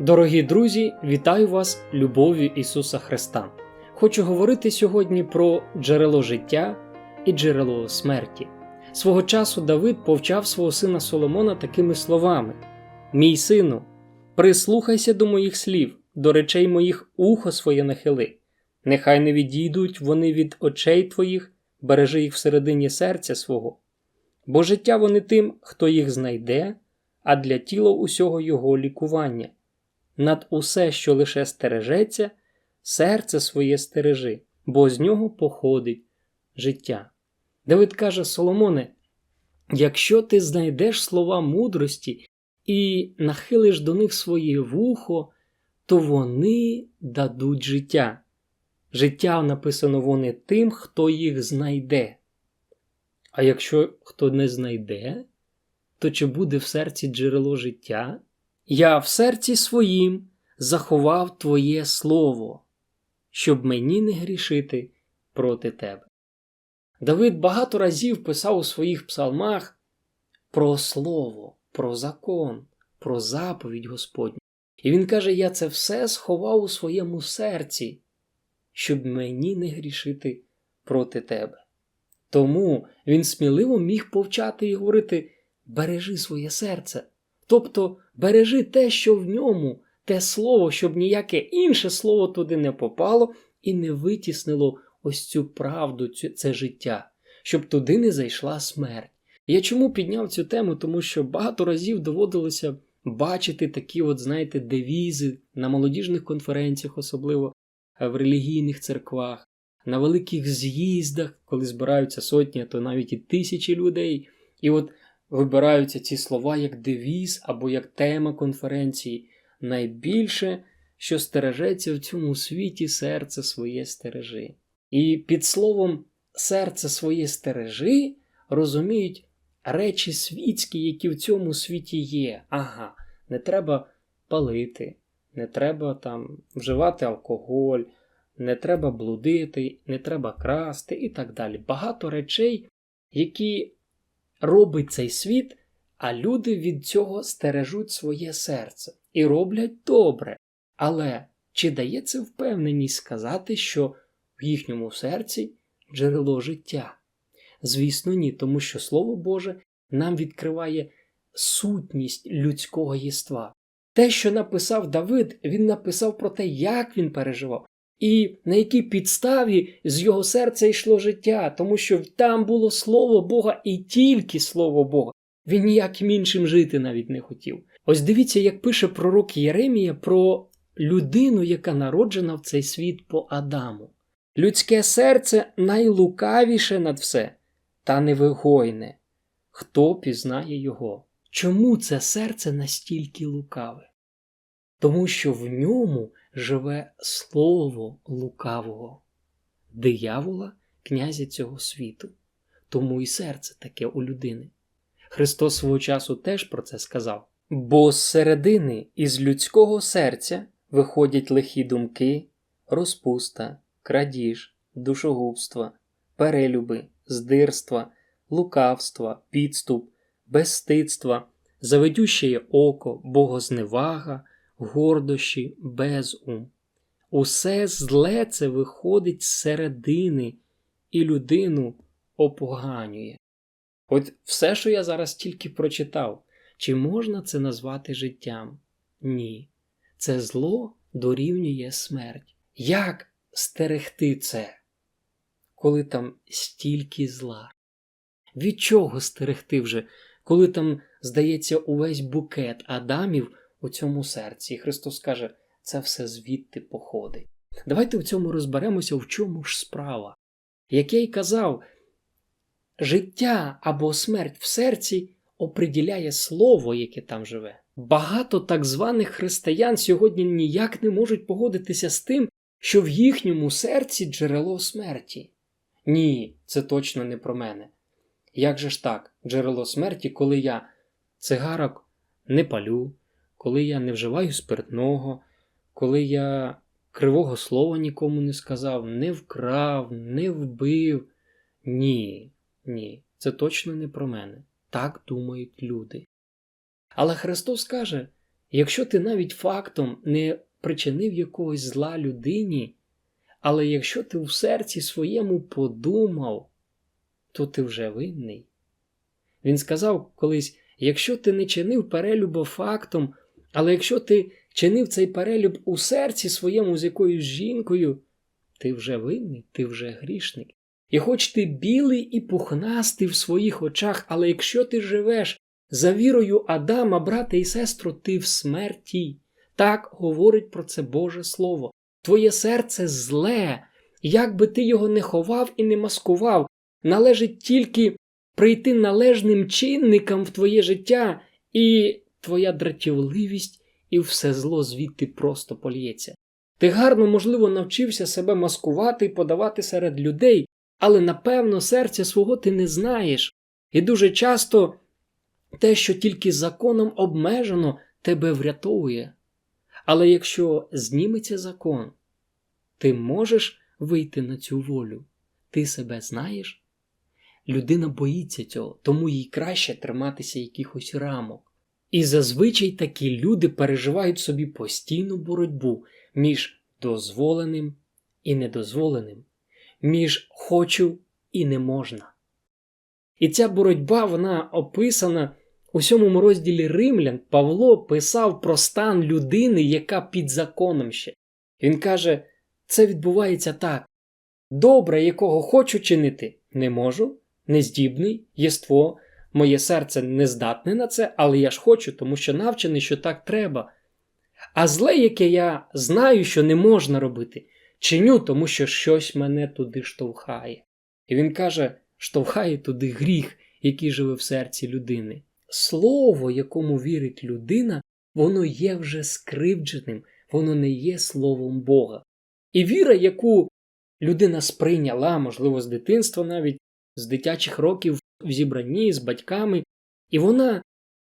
Дорогі друзі, вітаю вас любов'ю Ісуса Христа. Хочу говорити сьогодні про джерело життя і джерело смерті. Свого часу Давид повчав свого сина Соломона такими словами: Мій сину, прислухайся до моїх слів, до речей моїх ухо своє нахили. Нехай не відійдуть вони від очей твоїх, бережи їх всередині серця свого. Бо життя вони тим, хто їх знайде, а для тіла усього його лікування. Над усе, що лише стережеться, серце своє стережи, бо з нього походить життя. Давид каже Соломоне: якщо ти знайдеш слова мудрості і нахилиш до них своє вухо, то вони дадуть життя. Життя написано вони тим, хто їх знайде. А якщо хто не знайде, то чи буде в серці джерело життя? Я в серці своїм заховав Твоє Слово, щоб мені не грішити проти Тебе. Давид багато разів писав у своїх псалмах про Слово, про закон, про заповідь Господню. І він каже: Я це все сховав у своєму серці, щоб мені не грішити проти Тебе. Тому він сміливо міг повчати і говорити: бережи своє серце. Тобто бережи те, що в ньому, те слово, щоб ніяке інше слово туди не попало і не витіснило ось цю правду, це життя, щоб туди не зайшла смерть. Я чому підняв цю тему? Тому що багато разів доводилося бачити такі, от, знаєте, девізи на молодіжних конференціях, особливо в релігійних церквах, на великих з'їздах, коли збираються сотні, а то навіть і тисячі людей. І от вибираються ці слова як девіз або як тема конференції. Найбільше, що стережеться в цьому світі, серце своє стережи. І під словом серце своє стережи розуміють речі світські, які в цьому світі є. Ага, не треба палити, не треба там вживати алкоголь, не треба блудити, не треба красти і так далі. Багато речей, які робить цей світ, а люди від цього стережуть своє серце і роблять добре. Але чи дає це впевненість сказати, що в їхньому серці джерело життя? Звісно, ні, тому що Слово Боже нам відкриває сутність людського єства. Те, що написав Давид, він написав про те, як він переживав, і на якій підставі з його серця йшло життя, тому що там було слово Бога і тільки слово Бога. Він ніяким іншим жити навіть не хотів. Ось дивіться, як пише пророк Єремія про людину, яка народжена в цей світ по Адаму. Людське серце найлукавіше над все, та невигойне. Хто пізнає його? Чому це серце настільки лукаве? Тому що в ньому живе слово лукавого, диявола, князя цього світу. Тому і серце таке у людини. Христос свого часу теж про це сказав. Бо з середини із людського серця виходять лихі думки, розпуста, крадіж, душогубства, перелюби, здирства, лукавства, підступ, безстидства, заведющее око, богозневага, гордощі, безум. Усе зле це виходить з середини і людину опоганює. От все, що я зараз тільки прочитав, чи можна це назвати життям? Ні. Це зло дорівнює смерть. Як стерегти це, коли там стільки зла? Від чого стерегти вже, коли там, здається, увесь букет Адамів у цьому серці? І Христос каже, це все звідти походить. Давайте в цьому розберемося, в чому ж справа. Як я й казав, життя або смерть в серці оприділяє слово, яке там живе. Багато так званих християн сьогодні ніяк не можуть погодитися з тим, що в їхньому серці джерело смерті. Ні, це точно не про мене. Як же ж так, джерело смерті, коли я цигарок не палю, коли я не вживаю спиртного, коли я кривого слова нікому не сказав, не вкрав, не вбив. Ні, ні, це точно не про мене. Так думають люди. Але Христос каже: Якщо ти навіть фактом не причинив якогось зла людині, але якщо ти в серці своєму подумав, то ти вже винний. Він сказав колись: якщо ти не чинив перелюба фактом, але якщо ти чинив цей перелюб у серці своєму з якоюсь жінкою, ти вже винний, ти вже грішник. І хоч ти білий і пухнастий в своїх очах, але якщо ти живеш за вірою Адама, брате і сестру, ти в смерті. Так говорить про це Боже Слово. Твоє серце зле, як би ти його не ховав і не маскував, належить тільки прийти належним чинникам в твоє життя, і твоя дратівливість і все зло звідти просто поліється. Ти гарно, можливо, навчився себе маскувати і подавати серед людей, але напевно серця свого ти не знаєш. І дуже часто те, що тільки законом обмежено, тебе врятовує. Але якщо зніметься закон, ти можеш вийти на цю волю, ти себе знаєш? Людина боїться цього, тому їй краще триматися якихось рамок. І зазвичай такі люди переживають собі постійну боротьбу між дозволеним і недозволеним, між хочу і не можна. І ця боротьба вона описана у сьомому розділі Римлян. Павло писав про стан людини, яка під законом ще. Він каже: це відбувається так. Добре, якого хочу чинити, не можу, нездібний, єство, моє серце не здатне на це, але я ж хочу, тому що навчений, що так треба. А зле, яке я знаю, що не можна робити, чиню, тому що щось мене туди штовхає. І він каже: штовхає туди гріх, який живе в серці людини. Слово, якому вірить людина, воно є вже скривдженим, воно не є словом Бога. І віра, яку людина сприйняла, можливо, з дитинства навіть, з дитячих років в зібранні з батьками, і вона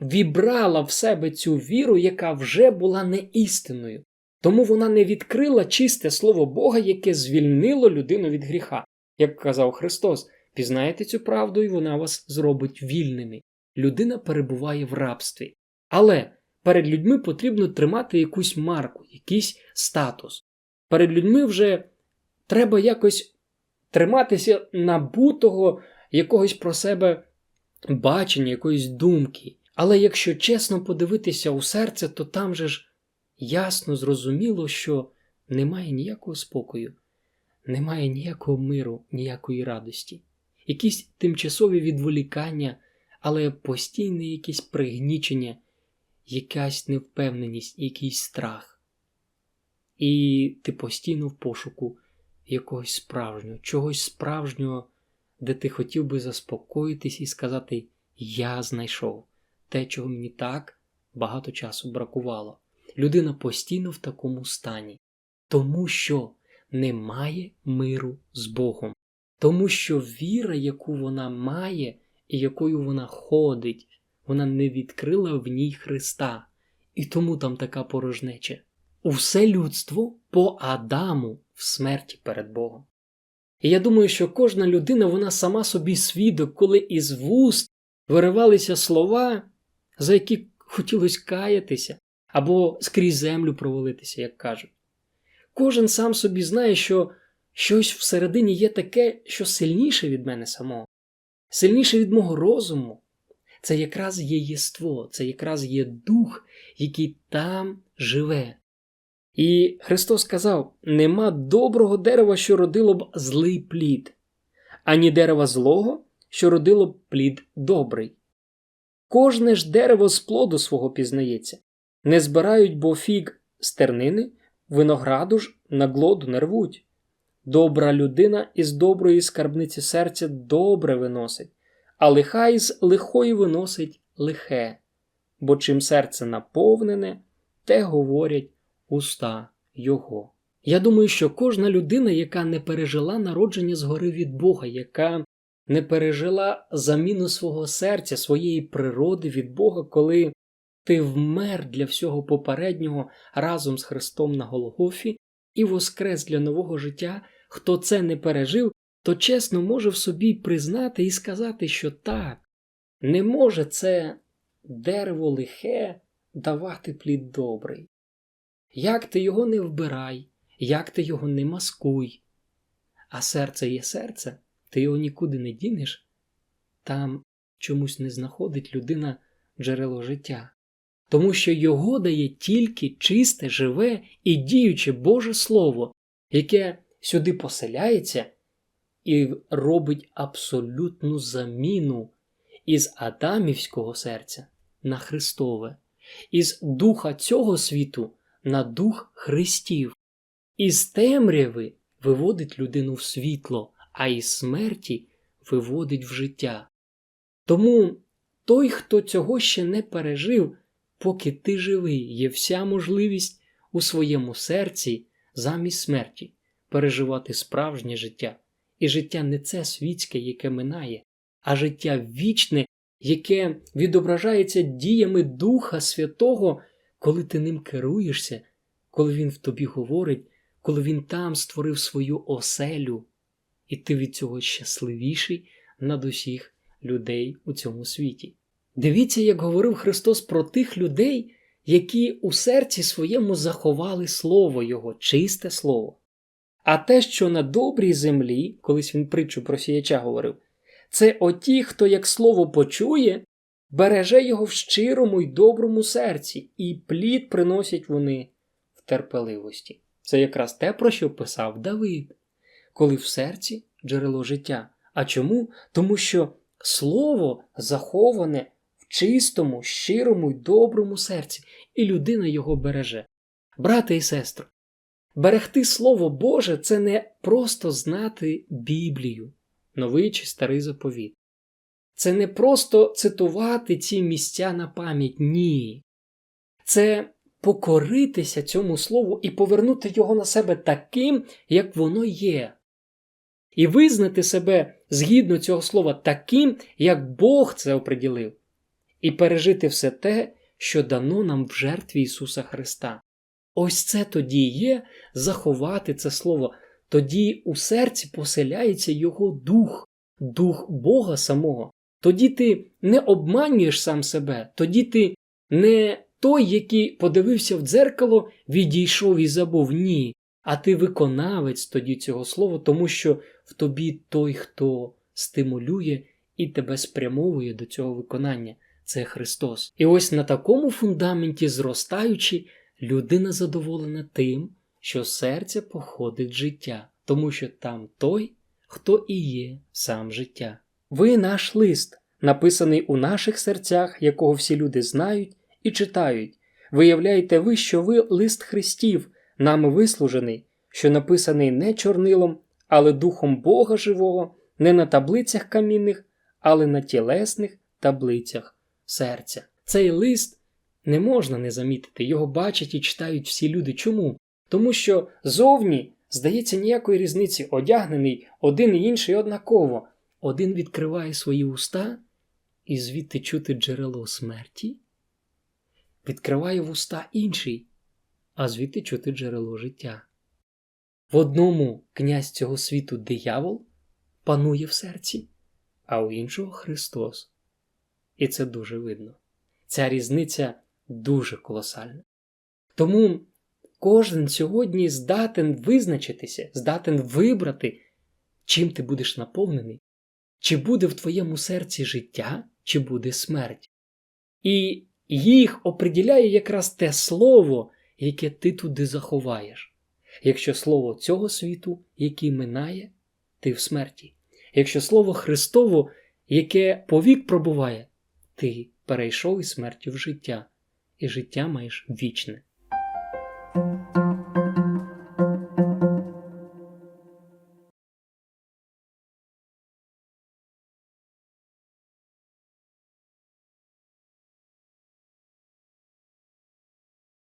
вібрала в себе цю віру, яка вже була не істинною. Тому вона не відкрила чисте слово Бога, яке звільнило людину від гріха. Як казав Христос, пізнаєте цю правду, і вона вас зробить вільними. Людина перебуває в рабстві. Але перед людьми потрібно тримати якусь марку, якийсь статус. Перед людьми вже треба якось триматися набутого якогось про себе бачення, якоїсь думки. Але якщо чесно подивитися у серце, то там же ж ясно зрозуміло, що немає ніякого спокою, немає ніякого миру, ніякої радості, якісь тимчасові відволікання, але постійне якесь пригнічення, якась невпевненість, якийсь страх. І ти постійно в пошуку якогось справжнього, чогось справжнього, де ти хотів би заспокоїтись і сказати Я знайшов те, чого мені так багато часу бракувало. Людина постійно в такому стані, тому що немає миру з Богом, тому що віра, яку вона має і якою вона ходить, вона не відкрила в ній Христа, і тому там така порожнеча. Усе людство по Адаму в смерті перед Богом. І я думаю, що кожна людина, вона сама собі свідок, коли із вуст виривалися слова, за які хотілося каятися або скрізь землю провалитися, як кажуть. Кожен сам собі знає, що щось всередині є таке, що сильніше від мене самого, сильніше від мого розуму. Це якраз є єство, це якраз є дух, який там живе. І Христос сказав: нема доброго дерева, що родило б злий плід, ані дерева злого, що родило б плід добрий. Кожне ж дерево з плоду свого пізнається, не збирають бо фіг з винограду ж на глоду не рвуть. Добра людина із доброї скарбниці серця добре виносить, а лиха із лихої виносить лихе, бо чим серце наповнене, те говорять уста Його. Я думаю, що кожна людина, яка не пережила народження згори від Бога, яка не пережила заміну свого серця, своєї природи від Бога, коли ти вмер для всього попереднього разом з Христом на Голгофі і воскрес для нового життя, хто це не пережив, то чесно може в собі признати і сказати, що так, не може це дерево лихе давати плід добрий. Як ти його не вбирай, як ти його не маскуй, а серце є серце, ти його нікуди не дінеш, там чомусь не знаходить людина джерело життя, тому що його дає тільки чисте, живе і діюче Боже Слово, яке сюди поселяється і робить абсолютну заміну із Адамівського серця на Христове, із духа цього світу на дух Христів, із темряви виводить людину в світло, а із смерті виводить в життя. Тому той, хто цього ще не пережив, поки ти живий, є вся можливість у своєму серці замість смерті переживати справжнє життя. І життя не це світське, яке минає, а життя вічне, яке відображається діями Духа Святого, коли ти ним керуєшся, коли він в тобі говорить, коли він там створив свою оселю, і ти від цього щасливіший над усіх людей у цьому світі. Дивіться, як говорив Христос про тих людей, які у серці своєму заховали Слово Його, чисте Слово. А те, що на добрій землі, колись він притчу про сіяча говорив, це оті, хто як слово почує, береже його в щирому й доброму серці, і плід приносять вони в терпеливості. Це якраз те, про що писав Давид, коли в серці джерело життя. А чому? Тому що слово заховане в чистому, щирому й доброму серці, і людина його береже. Брате і сестро, берегти Слово Боже це не просто знати Біблію, новий чи старий заповіт. Це не просто цитувати ці місця на пам'ять, ні. Це покоритися цьому слову і повернути його на себе таким, як воно є. І визнати себе згідно цього слова таким, як Бог це оприділив, і пережити все те, що дано нам в жертві Ісуса Христа. Ось це тоді є заховати це слово, тоді у серці поселяється Його дух, дух Бога самого. Тоді ти не обманюєш сам себе, тоді ти не той, який подивився в дзеркало, відійшов і забув. Ні. А ти виконавець тоді цього слова, тому що в тобі той, хто стимулює і тебе спрямовує до цього виконання. Це Христос. І ось на такому фундаменті, зростаючи, людина задоволена тим, що з серця походить життя, тому що там той, хто і є сам життя. Ви наш лист, написаний у наших серцях, якого всі люди знають і читають. Виявляєте ви, що ви лист Христів, нами вислужений, що написаний не чорнилом, але духом Бога живого, не на таблицях камінних, але на тілесних таблицях серця. Цей лист не можна не замітити, його бачать і читають всі люди. Чому? Тому що зовні, здається, ніякої різниці одягнений один і інший однаково. Один відкриває свої уста і звідти чути джерело смерті, відкриває вуста інший, а звідти чути джерело життя. В одному князь цього світу диявол панує в серці, а у іншого Христос. І це дуже видно. Ця різниця дуже колосальна. Тому кожен сьогодні здатен визначитися, здатен вибрати, чим ти будеш наповнений, чи буде в твоєму серці життя, чи буде смерть. І їх оприділяє якраз те слово, яке ти туди заховаєш. Якщо слово цього світу, який минає, ти в смерті. Якщо слово Христово, яке повік пробуває, ти перейшов із смерті в життя, і життя маєш вічне.